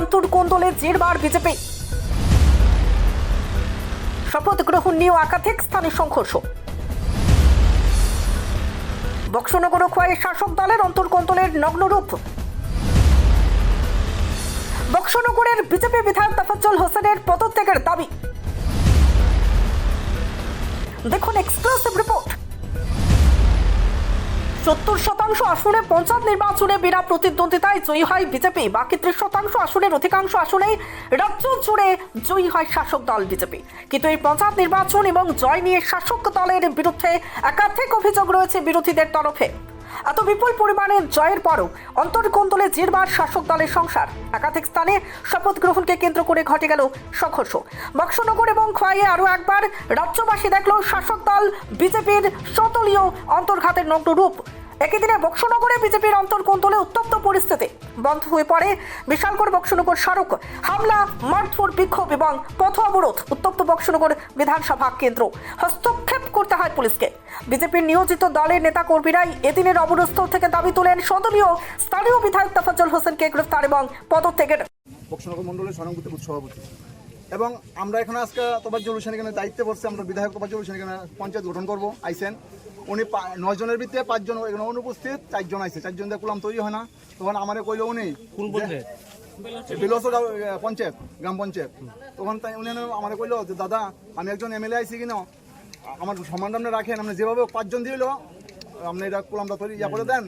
অন্তর্কোন্দলে জেরবার BJP. শপথ গ্রহণ নিয়েও একাধিক স্থানে সংঘর্ষ। বক্সনগর খোয়াই শাসক দলের অন্তর্কোন্দলের নগ্নরূপ। বক্সনগরের বিজেপি বিধায়ক তাফাজ্জল হোসেনের পদত্যাগের দাবি। দেখুন এক্সক্লুসিভ রিপোর্ট। সত্তর শতাংশ আসনে পঞ্চায়েত নির্বাচনে বিনা প্রতিদ্বন্দ্বিতায় জয়ী হয় বিজেপি। বাকি ত্রিশ শতাংশ আসনের অধিকাংশ আসনে রাজ্য জুড়ে জয়ী হয় শাসক দল বিজেপি। কিন্তু এই পঞ্চায়েত নির্বাচন এবং জয় নিয়ে শাসক দলের বিরুদ্ধে একাধিক অভিযোগ রয়েছে বিরোধীদের তরফে। এত বিপুল পরিমাণে জয়ের পরও অন্তর্কোন্দলে জিরবার শাসক দলের সংসার। একাধিক স্থানে শপথ গ্রহণকে কেন্দ্র করে ঘটে গেল সংঘর্ষ। বক্সনগর এবং খোয়াইয়ে আরও একবার রাজ্যবাসী দেখল শাসক দল বিজেপির সতলীয় অন্তর্ঘাতের নগ্ন রূপ। একই দিনে বক্সনগরে বিজেপির অন্তর্কোন্দলে উত্তপ্ত পরিস্থিতি। বন্ধ হয়ে পড়ে বিশালগড় বক্সনগর সড়ক। হামলা, মারধর, বিক্ষোভ এবং পথ অবরোধ উত্তপ্ত বক্সনগর বিধানসভা কেন্দ্র। হস্তক্ষেপ করতে হয় পুলিশকে। বিজেপির নিয়োজিত দলের নেতা কর্মীরাই এদিনের অবরোধস্থল থেকে দাবি তোলেন সদলীয় স্থানীয় বিধায়ক তাফাজ্জল হোসেনকে গ্রেফতার এবং পদত্যাগের। বক্সনগর বুথ সভাপতি। এবং আমরা এখানে আজকে তোবাজ্জল হোসেন এখানে দায়িত্বে পড়ছে আমরা বিধায়ক তোবাজ্জল হোসেন এখানে পঞ্চায়েত গঠন করব আইসেন। উনি নয় জনের ভিতরে পাঁচজন এখানে অনুপস্থিত চারজন আইসে। চারজন দিয়ে কুলাম তৈরি হয় না। তখন আমারে কইলো উনি কোন পঞ্চায়েত? বিলস পঞ্চায়েত গ্রাম পঞ্চায়েত। তখন তাই উনি আমার কইলো যে দাদা আমি একজন এমএলএ আইসি কিনা? আমার সম্মান আপনি রাখেন, আপনি যেভাবে পাঁচজন দিল আপনি এটা কুলামটা তৈরি ইয়া করে দেন।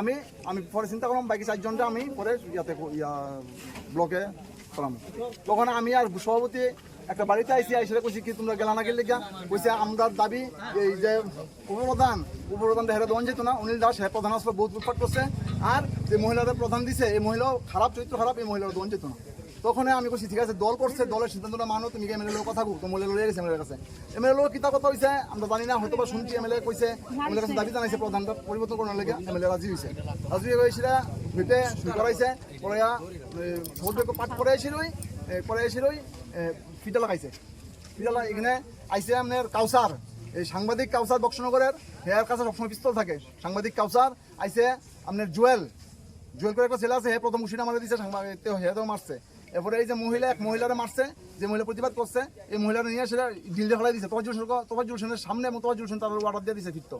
আমি আমি পরে চিন্তা করলাম, বাকি চারজনটা আমি পরে ইয়াতে ইয়া, ব্লকে করলাম তখন আমি আর সভাপতি একটা বাড়িতে আইসি আইসে কইছি কি, তোমরা গেলা না গেলে গিয়া? কইছে আমরা দাবি, এই যে উপপ্রধান উপপ্রধান হেরে দেওয়া যেত না, অনিল দাস হ্যাঁ প্রধান আসলে বহুত উৎপাট করছে। আর যে মহিলাদের প্রধান দিছে, এই মহিলাও খারাপ, চরিত্র খারাপ, এই মহিলার দেওয়া যেত না। তখন আমি কইছি, ঠিক আছে, দল করছে, দলের সিদ্ধান্তটা মানো, তুমি এমএলএ লোক কথা তো মহিলা লয়ে গেছে এমএলএ কাছে। এমএলএ লোক কিতা কথা হইছে, আমরা জানি না হয়তো বা শুনছি এমএলএ কইছে এমএলএ কাছে দাবি জানাইছে প্রধানটা পরিবর্তন করার লাগে এমএলএ রাজি হইছে। রাজি হয়েছিল হইতে শুরু করাইছে পরে ভোট পাঠ করে আইছিল করে আইছিল ফিটা লাগাইছে। ফিটা লাগা এখানে আইসে আপনার কাউসার, এই সাংবাদিক কাউসার বক্সনগরের হেয়ার কাছে সবসময় পিস্তল থাকে। সাংবাদিক কাউসার আইসে আপনার জুয়েল। জুয়েল করে একটা ছেলে আছে, হে প্রথম উশিটা মারে দিছে, সাংবাদিক হেতেও মারছে। এরপরে এই যে মহিলা, এক মহিলারা মারছে, যে মহিলা প্রতিবাদ করছে, এই মহিলারা নিয়ে সেটা ডিল ফেলাই দিচ্ছে তোমার জুলসেন তোমার জুলসেনের সামনে তোমার জুলসেন তার অর্ডার দিয়ে দিচ্ছে ফিরতো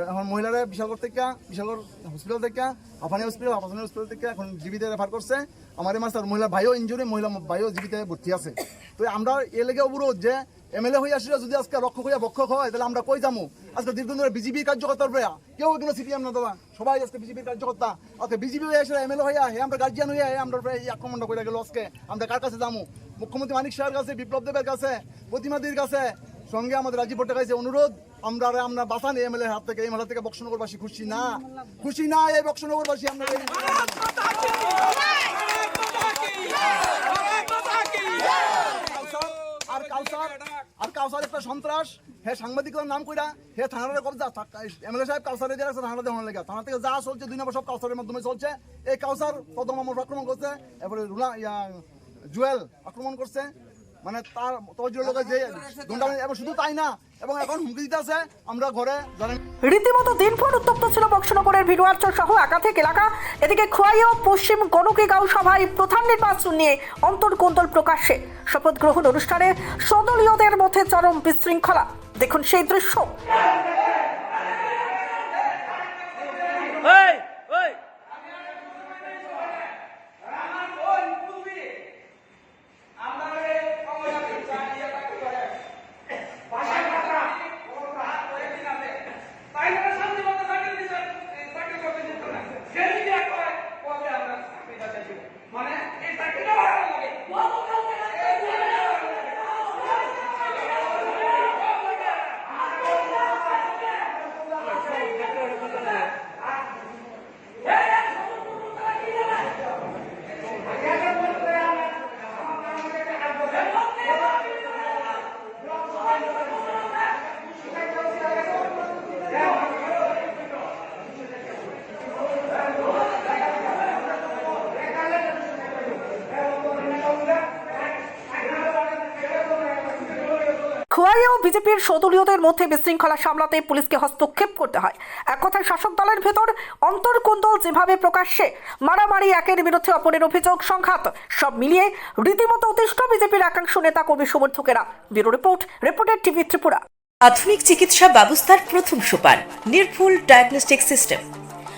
এখন মহিলারে বিশালগড় থেকে, বিশালগড় হসপিটাল থেকে, আফানি হসপিটাল আফানি হসপিটাল থেকে এখন জীবিতে রেফার করছে। আমার মাস্টার মহিলা ভাইও ইঞ্জুরি মহিলা ভাইও জীবিতে ভর্তি আছে। তো আমরা এ লেগে অবরোধ যে এমএলএ হয়ে আসলে, যদি আজকে রক্ষক হইয়া বক্ষক হয়, তাহলে আমরা কই যাব আজকে দীর্ঘদিন ধরে বিজেপির কার্যকর্তার উপরে কেউ এগুলো সিপিএম না দাদা সবাই আজকে বিজেপির কার্যকর্তা। আজকে বিজেপি হয়ে আসলে এমএলএ হইয়া, হে আমরা গার্জিয়ান হইয়া, হে আমরা এই আক্রমণটা করে গেল আজকে। আমরা কার কাছে যাব মুখ্যমন্ত্রী মানিক শাহের কাছে বিপ্লব দেবের কাছে প্রতিমাদির কাছে। সঙ্গে আমাদের রাজীব ভট্টাচার্য অনুরোধ। আমরা আমরা বাঁচান এমএলএ হাত থেকে মাথা থেকে বক্সনগরবাসী খুশি না? খুশি না এই বক্সনগরবাসী আমরা আর কাউসার একটা সন্ত্রাস। হে সাংবাদিকদের নাম কইরা, হে থানার কবজা এমএলএ সাহেব কাউসারে যে আছে থানাতে দেওয়ার লেগে থানা থেকে যা চলছে, দুই নম্বর সব মাধ্যমে চলছে। এই কাউসার প্রথম আমার আক্রমণ করছে, এরপরে ইয়া, জুয়েল আক্রমণ করছে। মানে তার তোজর লোকের যে গুন্ডা এবং শুধু তাই না, এবং এখন হুমকি দিতে আছে, আমরা ঘরে জানেন রীতিমতো দিনভর উত্তপ্ত ছিল বক্সনগরের ভিড়ুয়ারচর সহ একাধিক এলাকা। এদিকে খোয়াইও পশ্চিম গণকি গাঁও সভায় প্রধান নির্বাচন নিয়ে অন্তর্কোন্দল প্রকাশে শপথ গ্রহণ অনুষ্ঠানে সদলীয়দের মধ্যে চরম বিশৃঙ্খলা। দেখুন সেই দৃশ্য এই এই মানে এই চাকরিটা ভালো লাগে খোয়াইয়েও বিজেপির সদলীয়দের মধ্যে বিশৃঙ্খলা সামলাতে পুলিশকে হস্তক্ষেপ করতে হয়। এক কথায় শাসক দলের ভেতর অন্তর্কুন্দল যেভাবে প্রকাশ্যে মারামারি, একের বিরুদ্ধে অপরের অভিযোগ, সংঘাত, সব মিলিয়ে রীতিমতো অতিষ্ঠ বিজেপির একাংশ নেতা কর্মী সমর্থকেরা। ব্যুরো রিপোর্ট, রিপোর্টের টিভি ত্রিপুরা। আধুনিক চিকিৎসা ব্যবস্থার প্রথম সোপান, নির্ভুল ডায়াগনস্টিক সিস্টেম।